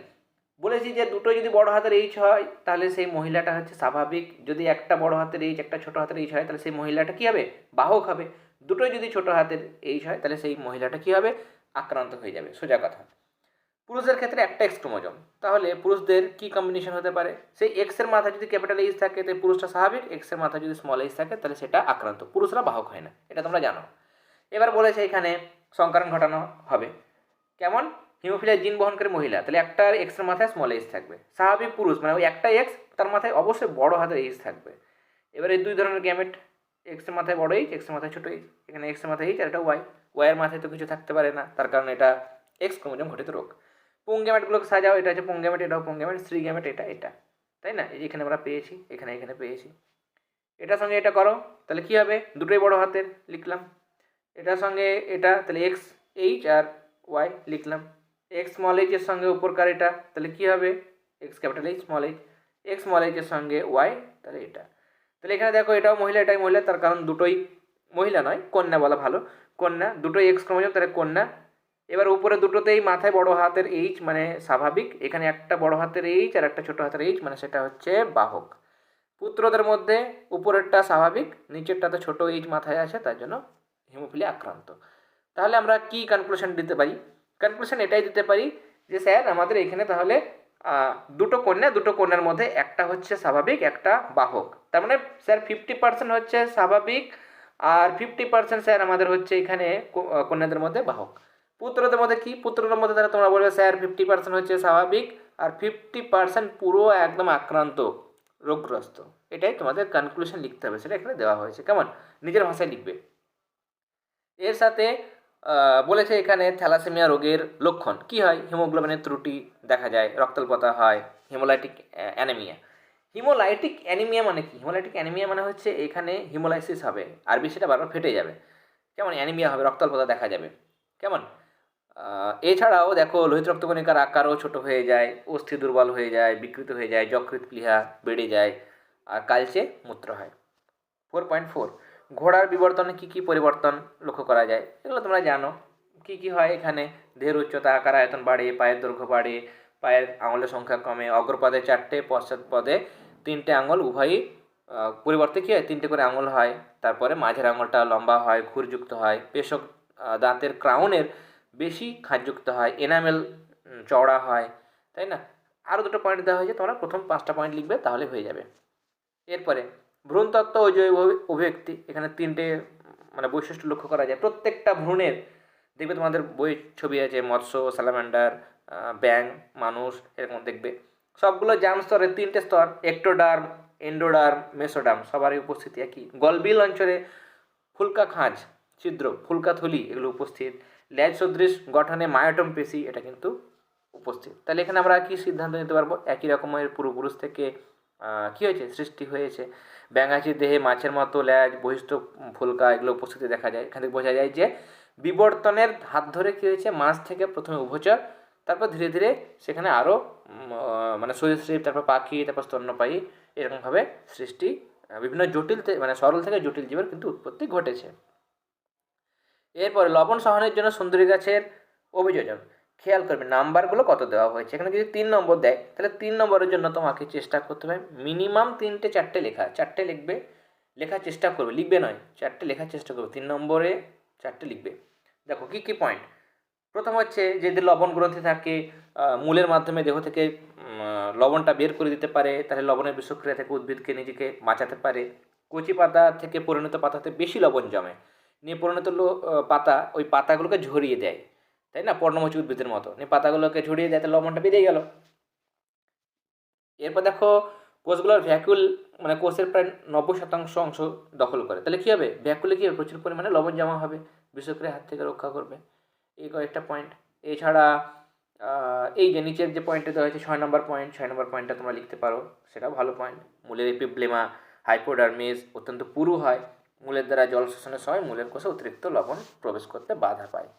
বলেছি যে দুটো যদি বড় হাতের এইচ হয়, তাহলে সেই মহিলাটা হচ্ছে স্বাভাবিক। যদি একটা বড় হাতের এইচ একটা ছোট হাতের এইচ হয়, তাহলে সেই মহিলাটা কী হবে? বাহক হবে। দুটোই যদি ছোট হাতের এইচ হয়, তাহলে সেই মহিলাটা কী হবে? আক্রান্ত হয়ে যাবে, সোজা কথা। পুরুষদের ক্ষেত্রে একটা এক্স ক্রোমোজোম তাহলে পুরুষদের কি কম্বিনেশন হতে পারে? সেই এক্সের মাথায় যদি ক্যাপিটাল এইচ থাকে তাহলে পুরুষটা স্বাভাবিক। এক্সের মাথায় যদি স্মল এইচ থাকে, তাহলে সেটা আক্রান্ত। পুরুষরা বাহক হয় না, এটা তোমরা জানো। এবার বলেছে এখানে সংকরণ ঘটানো হবে। কেমন? হিমোফিলিয়া জিন বহনকারী মহিলা, তাহলে একটা এক্সের মাথায় স্মল এইচ থাকবে। স্বাভাবিক পুরুষ মানে ওই একটা এক্স তার মাথায় অবশ্যই বড় হাতের এইচ থাকবে। এবার এই দুই ধরনের গ্যামেট এক্সের মাথায় বড় এইচ এক্সের মাথায় ছোটো এইচ এখানে এক্সের মাথায় এইচ আর এটা ওয়াই ওয়াইয়ের মাথায় তো কিছু থাকতে পারে না, তার কারণে এটা এক্স ক্রোমোজোম ঘটিত রোগ। পুংগ্যামেটগুলোকে সাজাও, এটা হচ্ছে পুংগ্যামেট এটাও পুংগ্যামেট স্ত্রী গ্যামেট এটা এটা। তাই না? এই এখানে আমরা পেয়েছি, এখানে এখানে পেয়েছি। এটার সঙ্গে এটা করো, তাহলে কী হবে? দুটোই বড় হাতের, লিখলাম। এটার সঙ্গে এটা, তাহলে এক্স এইচ আর ওয়াই লিখলাম। এক্স স্মল এইচের সঙ্গে উপরকার এটা, তাহলে কী হবে? X capital H small H X small এইচের সঙ্গে ওয়াই তাহলে এটা। তাহলে এখানে দেখো, এটাও মহিলা, এটাই মহিলা, তার কারণ দুটোই মহিলা নয় কন্যা বলা ভালো। কন্যা, দুটো এক্স ক্রোমোজোম, তাহলে কন্যা। এবার উপরে দুটোতেই মাথায় বড় হাতের এইচ মানে স্বাভাবিক। এখানে একটা বড় হাতের এইচ আর একটা ছোট হাতের এইচ মানে সেটা হচ্ছে বাহক। পুত্রদের মধ্যে উপরেরটা স্বাভাবিক, নিচেরটাতে ছোট এইচ মাথায় আছে তার জন্য হিমোফিলিয়া আক্রান্ত। তাহলে আমরা কি কনক্লুশন দিতে পারি? কনক্লুশন এটাই দিতে পারি যে, স্যার, আমাদের এখানে তাহলে দুটো কন্যা, দুটো কন্যার মধ্যে একটা হচ্ছে স্বাভাবিক, একটা বাহক। তার মানে স্যার ফিফটি পার্সেন্ট হচ্ছে স্বাভাবিক আর ফিফটি পার্সেন্ট স্যার আমাদের হচ্ছে এখানে কন্যাদের মধ্যে বাহক। পুত্রদের মধ্যে কি? পুত্রদের মধ্যে তারা তোমরা বলবে স্যার ফিফটি পার্সেন্ট হচ্ছে স্বাভাবিক আর ফিফটি পার্সেন্ট পুরো একদম আক্রান্ত, রোগগ্রস্ত। এটাই তোমাদের কনক্লুশন লিখতে হবে, সেটা এখানে দেওয়া হয়েছে। কেমন? নিজের ভাষায় লিখবে। এর সাথে বলেছে এখানে থ্যালাসেমিয়া রোগের লক্ষণ। কি হয়? হিমোগ্লোবিনের ত্রুটি দেখা যায় রক্তল্পতা হয়, হিমোলাইটিক অ্যানিমিয়া। হিমোলাইটিক অ্যানিমিয়া মানে কি? হিমোলাইটিক অ্যানিমিয়া মানে হচ্ছে এখানে হিমোলাইসিস হবে, আরবি সেটা বারবার ফেটে যাবে। কেমন? অ্যানিমিয়া হবে, রক্তল্পতা দেখা যাবে। কেমন? এছাড়াও দেখো, লোহিত রক্তকণিকার আকারও ছোট হয়ে যায়, অস্থি দুর্বল হয়ে যায়, বিকৃত হয়ে যায় যকৃত প্লীহা বেড়ে যায় আর কালচে মূত্র হয়। ফোর পয়েন্ট ফোর ঘোড়ার বিবর্তনে কী কী পরিবর্তন লক্ষ্য করা যায়? এগুলো তোমরা জানো। কী কী হয় এখানে? দেহের উচ্চতা, আকার, আয়তন বাড়ে, পায়ের দৈর্ঘ্য বাড়ে, পায়ের আঙুলের সংখ্যা কমে, অগ্রপদে চারটে পশ্চাৎ পদে তিনটে আঙুল উভয়ই পরিবর্তে কী হয়? তিনটে করে আঙুল হয়। তারপরে মাঝের আঙুলটা লম্বা হয় খুরযুক্ত হয়। পেশক দাঁতের ক্রাউনের বেশি খাঁজযুক্ত হয়। এনামেল চওড়া হয়। তাই না? আরও দুটো পয়েন্ট দেওয়া হয়েছে। তোমরা প্রথম পাঁচটা পয়েন্ট লিখবে, তাহলে হয়ে যাবে। এরপরে, ভ্রূণতত্ত্ব ও জৈব অভিব্যক্তি। এখানে তিনটে মানে বৈশিষ্ট্য লক্ষ্য করা যায়। প্রত্যেকটা ভ্রূণের, দেখবে তোমাদের বই ছবি আছে, মৎস্য, স্যালামান্ডার ব্যাং মানুষ, এরকম দেখবে। সবগুলো জাম স্তরের তিনটে স্তর একটোডার্ম এন্ডোডার্ম মেসোডার্ম সবারই উপস্থিতি একই। গলবিল অঞ্চলে ফুলকা খাঁজ, ছিদ্র, ফুলকা থলি, এগুলো উপস্থিত। ল্যাজ সদৃশ গঠনে মায়োটম পেশি, এটা কিন্তু উপস্থিত। তাহলে এখানে আমরা কি সিদ্ধান্ত নিতে পারব? একই রকমের পূর্বপুরুষ থেকে কি হয়েছে? সৃষ্টি হয়েছে। ব্যাঙাচির দেহে মাছের মতো ল্যাজ, বহিষ্ঠ ফুলকা, এগুলো উপস্থিতি দেখা যায়। এখান থেকে বোঝা যায় যে বিবর্তনের হাত ধরে কী হয়েছে? মাছ থেকে প্রথমে উভচর তারপর ধীরে ধীরে সেখানে আরও মানে সরীসৃপ তারপর পাখি, তারপর স্তন্যপায়ী, এরকমভাবে সৃষ্টি বিভিন্ন জটিল মানে সরল থেকে জটিল জীবের কিন্তু উৎপত্তি ঘটেছে। এরপরে লবণ সহনের জন্য সুন্দরী গাছের অভিযোজন। খেয়াল করবে, নাম্বারগুলো কত দেওয়া হয়েছে? এখানে যদি তিন নম্বর দেয়, তাহলে তিন নম্বরের জন্য তোমাকে চেষ্টা করতে হবে। মিনিমাম তিনটে চারটে লেখা, চারটে লিখবে, লেখার চেষ্টা করবে, লিখবে নয়, চারটে লেখার চেষ্টা করবে, তিন নম্বরে চারটে লিখবে। দেখো কী কী পয়েন্ট প্রথম হচ্ছে যদি লবণ গ্রন্থি থাকে মূলের মাধ্যমে দেহ থেকে লবণটা বের করে দিতে পারে, তাহলে লবণের বিষক্রিয়া থেকে উদ্ভিদকে নিজেকে বাঁচাতে পারে। কচি পাতা থেকে পরিণত পাতাতে বেশি লবণ জমে। নিয়ে পরিণত পাতা ওই পাতাগুলোকে ঝরিয়ে দেয়, তাই না? পর্ণমোচী উদ্ভিদের মতো। নিয়ে পাতাগুলোকে ঝরিয়ে দেয়, তাহলে লবণটা বেরিয়ে গেল। এরপর দেখো, কোষগুলোর ভ্যাকুল মানে কোষের প্রায় নব্বই শতাংশ অংশ দখল করে। তাহলে কী হবে? ভ্যাকুলে কী প্রচুর পরিমাণে লবণ জমা হবে বিশেষ করে হাত থেকে রক্ষা করবে। এই কয়েকটা পয়েন্ট এছাড়া এই যে নিচের যে পয়েন্টটা দেওয়া হয়েছে ছয় নম্বর পয়েন্ট ছয় নম্বর পয়েন্টটা তোমরা লিখতে পারো। সেটাও ভালো পয়েন্ট মূলের এপিব্লেমা হাইপোডার্মিস অত্যন্ত পুরু হয়। মূলের দ্বারা জল শোষণের সময় মূলের কোষে অতিরিক্ত লবণ প্রবেশ করতে বাধা পায়।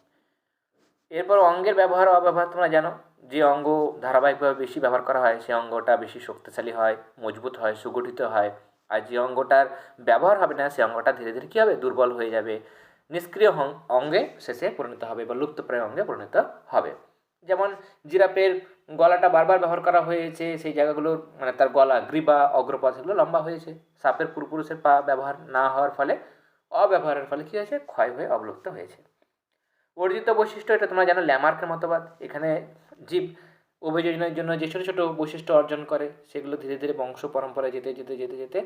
এরপর অঙ্গের ব্যবহার অব্যবহার তোমরা জানো। যে অঙ্গ ধারাবাহিকভাবে বেশি ব্যবহার করা হয়, সেই অঙ্গটা বেশি শক্তিশালী হয়, মজবুত হয়, সুগঠিত হয়। আর যে অঙ্গটার ব্যবহার হবে না, সেই অঙ্গটা ধীরে ধীরে কী হবে? দুর্বল হয়ে যাবে। নিষ্ক্রিয় অঙ্গে শেষে পরিণত হবে বা লুপ্তপ্রায় অঙ্গে পরিণত হবে। যেমন জিরাফের গলাটা বারবার ব্যবহার করা হয়েছে, সেই জায়গাগুলোর মানে তার গলা, গ্রীবা, অগ্রপথ এগুলো লম্বা হয়েছে। সাপের পূর্বপুরুষের পা ব্যবহার না হওয়ার ফলে, অব্যবহারের ফলে কী হয়েছে? ক্ষয় হয়ে অবলুপ্ত হয়েছে। অর্জিত বৈশিষ্ট্য এটা তোমরা জানো ল্যামার্কের মতবাদ। এখানে জীব অভিযোজনের জন্য যে ছোটো ছোটো বৈশিষ্ট্য অর্জন করে, সেগুলো ধীরে ধীরে বংশ পরম্পরায় যেতে যেতে যেতে যেতে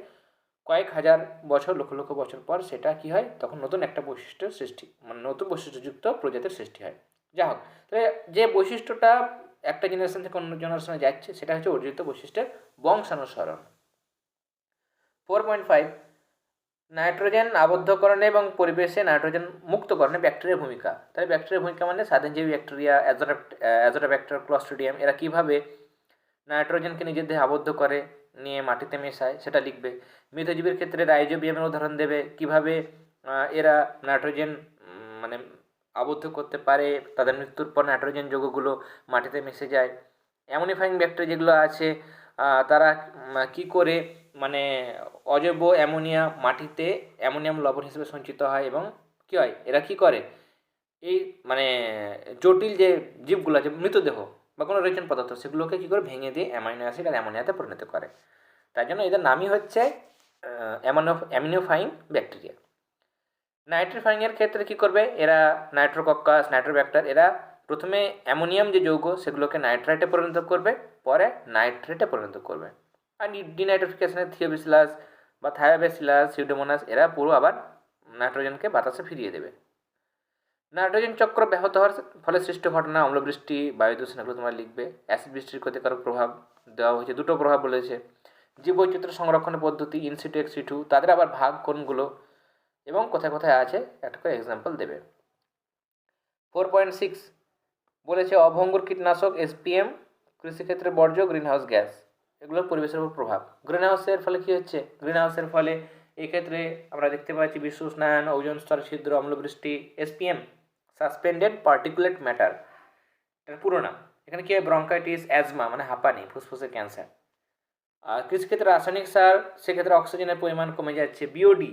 কয়েক হাজার বছর, লক্ষ লক্ষ বছর পর সেটা কি হয়? তখন নতুন একটা বৈশিষ্ট্য সৃষ্টি মানে নতুন বৈশিষ্ট্যযুক্ত প্রজাতির সৃষ্টি হয়। যা হোক তাহলে যে বৈশিষ্ট্যটা একটা জেনারেশন থেকে অন্য জেনারেশনে যাচ্ছে, সেটা হচ্ছে অর্জিত বৈশিষ্ট্যের বংশানুসরণ। ফোর পয়েন্ট ফাইভ নাইট্রোজেন আবদ্ধকরণে এবং পরিবেশে নাইট্রোজেন মুক্তকরণে ব্যাকটেরিয়ার ভূমিকা। তাহলে ব্যাকটেরিয়ার ভূমিকা মানে স্বাধীনজীবী ব্যাকটেরিয়া অ্যাজোটাব্যাক্টার ক্লস্ট্রিডিয়াম এরা কীভাবে নাইট্রোজেনকে নিজের দেহে আবদ্ধ করে? নিয়ে মাটিতে মেশায়, সেটা লিখবে। মৃতজীবীর ক্ষেত্রে রাইজোবিয়ামের উদাহরণ দেবে, কীভাবে এরা নাইট্রোজেন মানে আবদ্ধ করতে পারে, তাদের মৃত্যুর পর নাইট্রোজেন যৌগগুলো মাটিতে মিশে যায়। অ্যামোনিফাইং ব্যাকটেরিয়া যেগুলো আছে তারা কি করে মানে অজৈব অ্যামোনিয়া মাটিতে অ্যামোনিয়াম লবণ হিসেবে সঞ্চিত হয় এবং কী হয়, এরা কি করে? এই মানে জটিল যে জীবগুলো আছে, মৃতদেহ বা কোনো রেচন পদার্থ, সেগুলোকে কী করে ভেঙে দিয়ে অ্যামাইনো অ্যাসিড আর অ্যামোনিয়াতে পরিণত করে। তাই জন্য এদের নামই হচ্ছে অ্যামোনো অ্যামিনোফাইং ব্যাকটেরিয়া। নাইট্রিফাইংয়ের ক্ষেত্রে কী করবে? এরা নাইট্রোকক্কাস, নাইট্রোব্যাক্টার, এরা প্রথমে অ্যামোনিয়াম যে যৌগ, সেগুলোকে নাইট্রাইটে পরিণত করবে, পরে নাইট্রেটে পরিণত করবে। আর ডিনাইট্রিফিকেশনের থিওবিসিলাস বা থায়োবেসিলাস, সিউডোমোনাস, এরা পুরো আবার নাইট্রোজেনকে বাতাসে ফিরিয়ে দেবে। নাইট্রোজেন চক্র ব্যাহত হওয়ার ফলে সৃষ্ট ঘটনা অম্লবৃষ্টি বায়ু দূষণ এগুলো তোমরা লিখবে। অ্যাসিড বৃষ্টির ক্ষতিকারক প্রভাব দেওয়া হয়েছে। দুটো প্রভাব বলেছে। জীববৈচিত্র্য সংরক্ষণের পদ্ধতি ইনসিটু এক্সিটু তাদের আবার ভাগ কোনগুলো? এবং কোথায় কোথায় আছে? একটা করে এক্সাম্পল দেবে। ফোর পয়েন্ট সিক্স বলেছে, অভঙ্গুর কীটনাশক এসপিএম কৃষিক্ষেত্রে বর্জ্য গ্রিনহাউস গ্যাস এগুলো পরিবেশের উপর প্রভাব। গ্রিনহাউসের ফলে কী হচ্ছে? গ্রিনহাউসের ফলে এক্ষেত্রে আমরা দেখতে পাচ্ছি, বিশ্ব উষ্ণায়ন, ওজন স্তর, ছিদ্র, অম্লবৃষ্টি এসপিএম সাসপেন্ডেড পার্টিকুলেট ম্যাটার এটার পুরো নাম। এখানে কি হয়? ব্রঙ্কাইটিস অ্যাজমা মানে হাঁপানি, ফুসফুসের ক্যান্সার আর কিছু কৃষিক্ষেত্রে রাসায়নিক সার, সেক্ষেত্রে অক্সিজেনের পরিমাণ কমে যাচ্ছে। বিওডি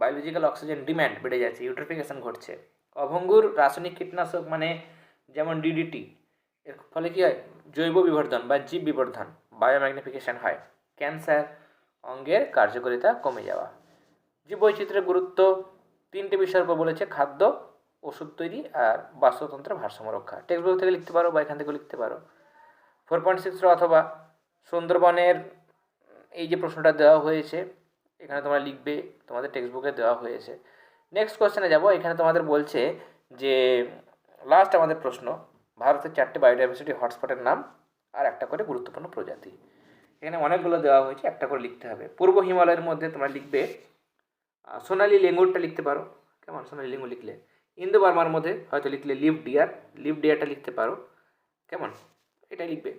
বায়োলজিক্যাল অক্সিজেন ডিম্যান্ড বেড়ে যাচ্ছে। ইউট্রিফিকেশন ঘটছে। অভঙ্গুর রাসায়নিক কীটনাশক মানে যেমন ডিডিটি এর ফলে কী হয়? জৈব বিবর্ধন বা জীব বিবর্ধন বায়োম্যাগনিফিকেশন হয়। ক্যান্সার অঙ্গের কার্যকারিতা কমে যাওয়া। জীববৈচিত্র্যের গুরুত্ব তিনটে বিষয়ের উপর বলেছে, খাদ্য ওষুধ তৈরি আর বাস্তুতন্ত্রের ভারসাম্য রক্ষা। টেক্সট বই থেকে লিখতে পারো বা এখান থেকে লিখতে পারো। ফোর পয়েন্ট সিক্স অথবা সুন্দরবনের এই যে প্রশ্নটা দেওয়া হয়েছে, এখানে তোমরা লিখবে, তোমাদের টেক্সট বুকে দেওয়া হয়েছে। নেক্সট কোশ্চেনে যাব, এখানে তোমাদের বলছে যে লাস্ট আমাদের প্রশ্ন, ভারতের চারটে বায়োডাইভার্সিটি হটস্পটের নাম আর একটা করে গুরুত্বপূর্ণ প্রজাতি। এখানে অনেকগুলো দেওয়া হয়েছে, একটা করে লিখতে হবে। পূর্ব হিমালয়ের মধ্যে তোমরা লিখবে সোনালি লেঙ্গুরটা লিখতে পারো। কেমন? সোনালি লেঙ্গুর লিখলে। ইন্দো বার্মার মধ্যে হয়তো লিখলে লিভ ডিয়ার, লিভ ডিয়ারটা লিখতে পারো। কেমন? এটা লিখবে।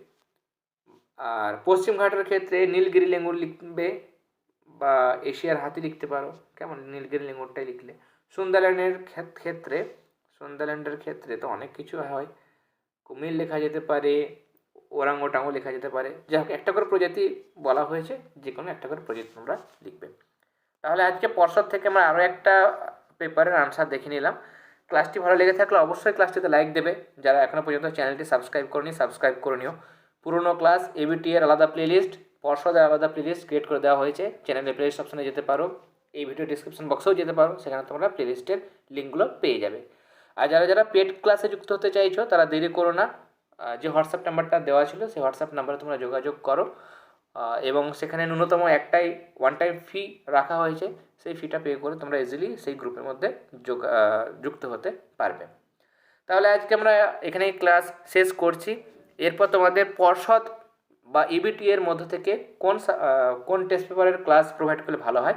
আর পশ্চিম ঘাটের ক্ষেত্রে নীলগিরি লেঙ্গুর লিখবে বা এশিয়ার হাতি লিখতে পারো। কেমন? নীলগিরি লেঙ্গুরটাই লিখলে। সুন্দরল্যান্ডের ক্ষেত- ক্ষেত্রে সুন্দরল্যান্ডের ক্ষেত্রে তো অনেক কিছু হয়। কুমির লেখা যেতে পারে ওরাং ওটাংও লেখা যেতে পারে। যাই হোক, একটা করে প্রজাতি বলা হয়েছে, যে কোনো একটা করে প্রজাতি তোমরা লিখবে। তাহলে আজকে পর্ষদ থেকে আমরা আরও একটা পেপারের আনসার দেখে নিলাম। ক্লাসটি ভালো লেগে থাকলে অবশ্যই ক্লাসটিতে লাইক দেবে। যারা এখনও পর্যন্ত চ্যানেলটি সাবস্ক্রাইব করনি, সাবস্ক্রাইব করে নিও। পুরোনো ক্লাস এবিটি এর আলাদা প্লেলিস্ট পর্ষদের আলাদা প্লেলিস্ট ক্রিয়েট করে দেওয়া হয়েছে। চ্যানেলের প্লেলিস্ট অপশনে যেতে পারো। এই ভিডিও ডিসক্রিপশন বক্সেও যেতে পারো। সেখানে তোমরা প্লেলিস্টের লিঙ্কগুলো পেয়ে যাবে। আর যারা যারা পেড ক্লাসে যুক্ত হতে চাইছো, তারা দেরি করো না। যে হোয়াটসঅ্যাপ নাম্বারটা দেওয়া ছিল, সেই হোয়াটসঅ্যাপ নাম্বারে তোমরা যোগাযোগ করো। এবং সেখানে ন্যূনতম একটাই ওয়ান টাইম ফি রাখা হয়েছে। সেই ফিটা পে করে তোমরা ইজিলি সেই গ্রুপের মধ্যে যোগ- যুক্ত হতে পারবে। তাহলে আজকে আমরা এখানেই ক্লাস শেষ করছি। এরপর তোমাদের পর্ষদ বা ইবিটি এর মধ্য থেকে কোন কোন টেস্ট পেপারের ক্লাস প্রোভাইড করলে ভালো হয়,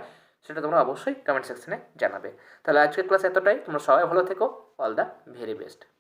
সেটা তোমরা অবশ্যই কমেন্ট সেকশনে জানাবে। তাহলে আজকের ক্লাস এতটাই। তোমরা সবাই ভালো থেকো। All the very best